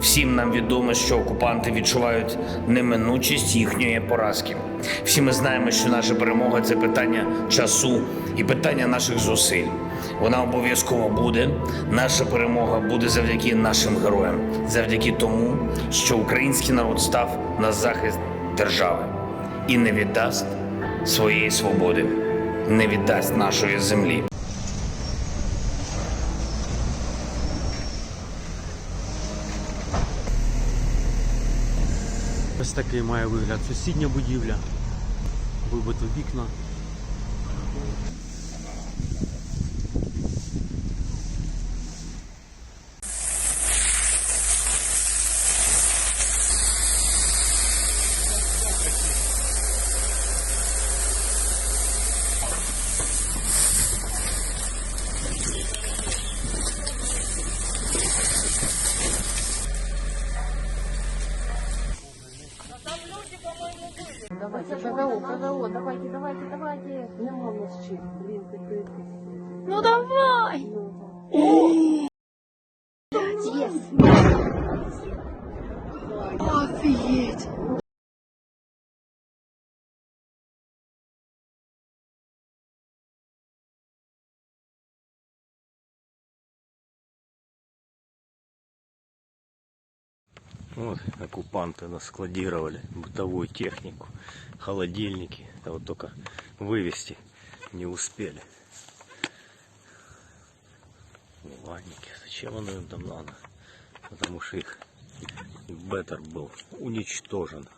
Всім нам відомо, що окупанти відчувають неминучість їхньої поразки. Всі ми знаємо, що наша перемога це питання часу і питання наших зусиль. Вона обов'язково буде. Наша перемога буде завдяки нашим героям, завдяки тому, що український народ став на захист держави і не віддасть своєї свободи, не віддасть нашої землі. Ось такий має вигляд сусідня будівля. Вибито вікна. Давайте, ПВО, ПВО, давайте, давайте, давайте. Нема чим, блін, такий. Ну давай! Yes. Вот оккупанты наскладировали бытовую технику, холодильники. А вот только вывести не успели. Ванники. Зачем оно им там надо? Потому что их беттер был уничтожен.